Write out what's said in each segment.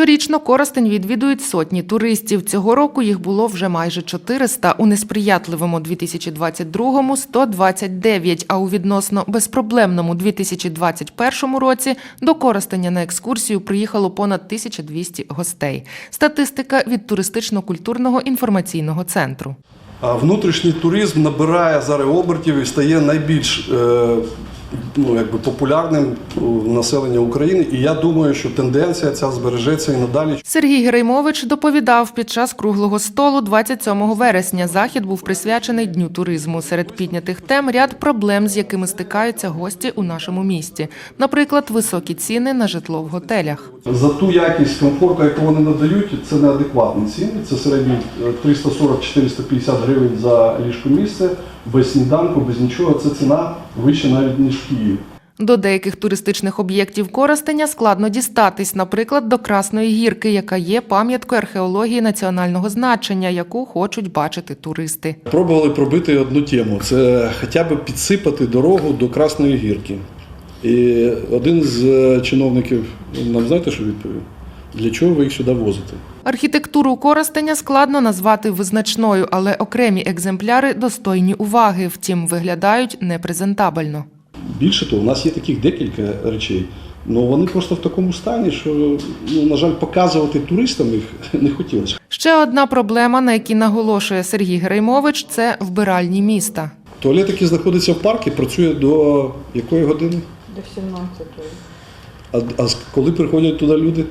Щорічно Коростень відвідують сотні туристів. Цього року їх було вже майже 400, у несприятливому 2022-му – 129, а у відносно безпроблемному 2021 році до Коростеня на екскурсію приїхало понад 1200 гостей. Статистика від туристично-культурного інформаційного центру. Внутрішній туризм набирає зараз обертів і стає найбільш е, ну, якби популярним населення України. І я думаю, що тенденція ця збережеться і надалі. Сергій Греймович доповідав під час круглого столу 27 вересня. Захід був присвячений дню туризму. Серед піднятих тем ряд проблем, з якими стикаються гості у нашому місті. Наприклад, високі ціни на житло в готелях. За ту якість комфорту, яку вони надають, це неадекватні ціни. Це середні е, 340-450 гривень за ліжко місце, без сніданку, без нічого. Це ціна вища навіть ніж в Києві. До деяких туристичних об'єктів Коростеня складно дістатись, наприклад, до Красної гірки, яка є пам'яткою археології національного значення, яку хочуть бачити туристи. Пробували пробити одну тему: це хоча б підсипати дорогу до Красної гірки. І один з е, чиновників нам знаєте, що відповів? Для чого ви їх сюди возите? Архітектуру Коростеня складно назвати визначною, але окремі екземпляри достойні уваги, втім виглядають непрезентабельно. Більше того, у нас є таких декілька речей. але вони просто в такому стані, що, ну, на жаль, показувати туристам їх не хотілося. Ще одна проблема, на якій наголошує Сергій Греймович, це вбиральні міста. Туалет, який знаходиться в парку, працює до якої години? До 17-ї. А, а коли приходять туди люди?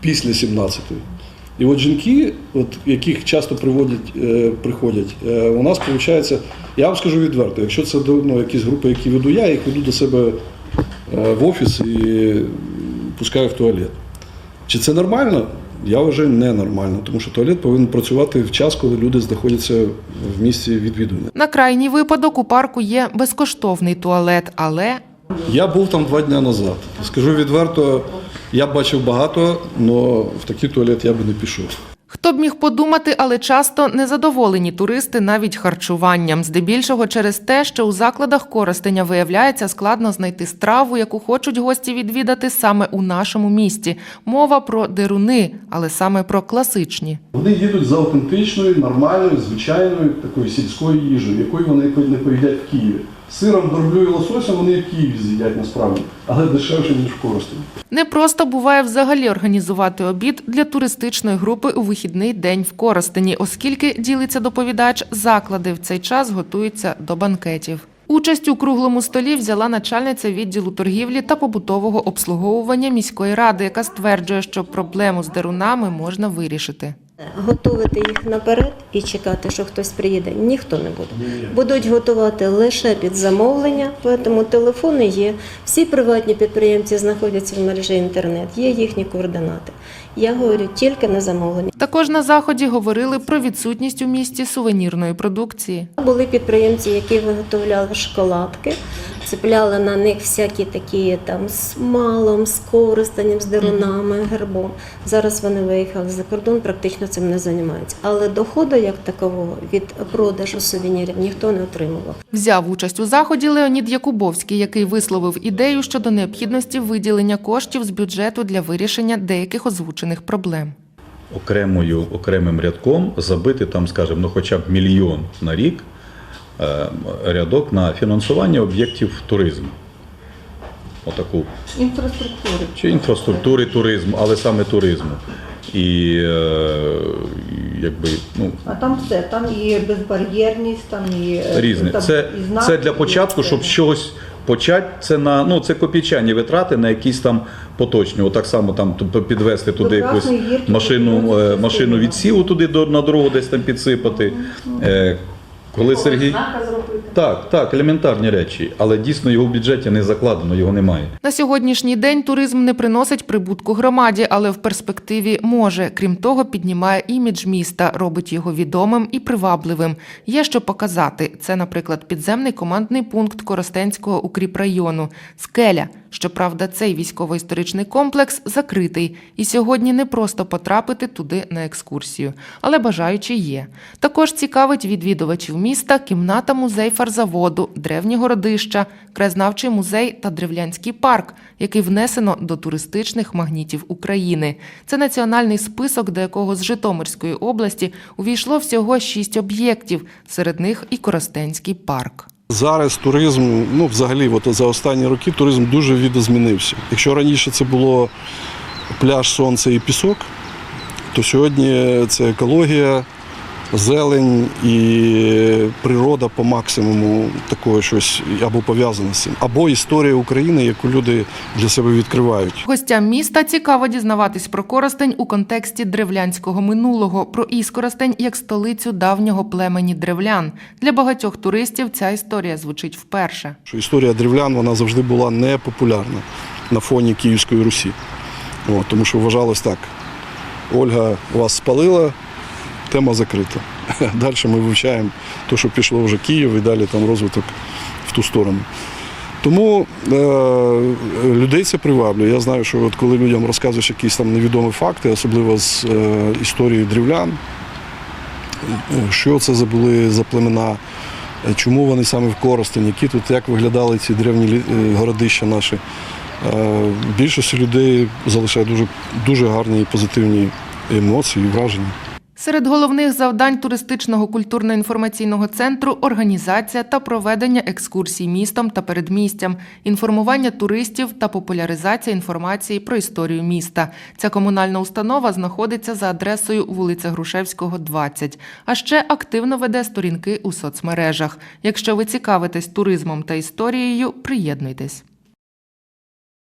Після 17-ї. І от жінки, от, яких часто приводять, е, приходять, е, у нас виходить, я вам скажу відверто, якщо це ну, якісь групи, які веду я, я їх веду до себе е, в офіс і пускаю в туалет. Чи це нормально? Я вважаю ненормально, тому що туалет повинен працювати в час, коли люди знаходяться в місці відвідування. На крайній випадок у парку є безкоштовний туалет, але Я був там два дні назад. Скажу відверто, я бачив багато, але в такий туалет я би не пішов. Хто б міг подумати, але часто незадоволені туристи навіть харчуванням, здебільшого через те, що у закладах Коростеня виявляється складно знайти страву, яку хочуть гості відвідати саме у нашому місті. Мова про деруни, але саме про класичні. Вони їдуть за аутентичною, нормальною, звичайною такою сільською їжею, якою вони не поїдять в Києві. Сиром, дроблю і лососем вони в Києві з'їдять насправді, але дешевше, ніж в Коростені. Не просто буває взагалі організувати обід для туристичної групи у вихідний день в Коростені, оскільки ділиться доповідач, заклади в цей час готуються до банкетів. Участь у круглому столі взяла начальниця відділу торгівлі та побутового обслуговування міської ради, яка стверджує, що проблему з дерунами можна вирішити. Готувати їх наперед і чекати, що хтось приїде, ніхто не буде. Будуть готувати лише під замовлення, тому телефони є. Всі приватні підприємці знаходяться в мережі інтернет, є їхні координати. Я говорю тільки на замовлення. Також на заході говорили про відсутність у місті сувенірної продукції. Були підприємці, які виготовляли шоколадки, цепляли на них всякі такі там з малом, з користанням, з дерунами, гербом. Зараз вони виїхали за кордон, практично цим не займаються. Але доходу як такового від продажу сувенірів ніхто не отримував. Взяв участь у заході Леонід Якубовський, який висловив ідею щодо необхідності виділення коштів з бюджету для вирішення деяких озвучених проблем. окремою, окремим рядком забити там, скажімо, ну хоча б мільйон на рік е, рядок на фінансування об'єктів туризму. Отаку Інфраструктури. чи інфраструктури туризму, але саме туризму. І е, якби ну А там все, там і безбар'єрність, там і е, різне. там Це, і знаки, це для початку, все. щоб чогось почати. Це на ну це копійчані витрати на якісь там поточні. Отак само там підвести туди якусь машину, е, машину відсіву туди до на дорогу десь там підсипати. Е, Коли Сергій так, так, елементарні речі, але дійсно його в бюджеті не закладено, його немає. На сьогоднішній день туризм не приносить прибутку громаді, але в перспективі може. Крім того, піднімає імідж міста, робить його відомим і привабливим. Є що показати. Це, наприклад, підземний командний пункт Коростенського укріпрайону, скеля, Щоправда, цей військово-історичний комплекс закритий, і сьогодні не просто потрапити туди на екскурсію, але бажаючі є. Також цікавить відвідувачів міста кімната музей фарзаводу, древні городища, краєзнавчий музей та древлянський парк, який внесено до туристичних магнітів України. Це національний список, до якого з Житомирської області увійшло всього шість об'єктів, серед них і Коростенський парк. Зараз туризм, ну взагалі, от за останні роки туризм дуже відозмінився. Якщо раніше це було пляж, сонце і пісок, то сьогодні це екологія, зелень і природа по максимуму такого щось або пов'язане з цим, або історія України, яку люди для себе відкривають. Гостям міста цікаво дізнаватись про Коростень у контексті древлянського минулого, про Іскоростень як столицю давнього племені древлян. Для багатьох туристів ця історія звучить вперше. Що історія древлян вона завжди була непопулярна на фоні Київської Русі. От, тому що вважалось так. Ольга вас спалила, тема закрита. Далі ми вивчаємо те, що пішло вже Київ і далі там розвиток в ту сторону. Тому е, людей це приваблює. Я знаю, що от коли людям розказуєш якісь там невідомі факти, особливо з е, історії древлян, е, що це були за племена, е, чому вони саме в Коростені, які тут як виглядали ці древні е, городища наші. Е, Більшості людей залишає дуже, дуже гарні і позитивні емоції і враження. Серед головних завдань туристичного культурно-інформаційного центру організація та проведення екскурсій містом та передмістям, інформування туристів та популяризація інформації про історію міста. Ця комунальна установа знаходиться за адресою вулиця Грушевського, 20, а ще активно веде сторінки у соцмережах. Якщо ви цікавитесь туризмом та історією, приєднуйтесь.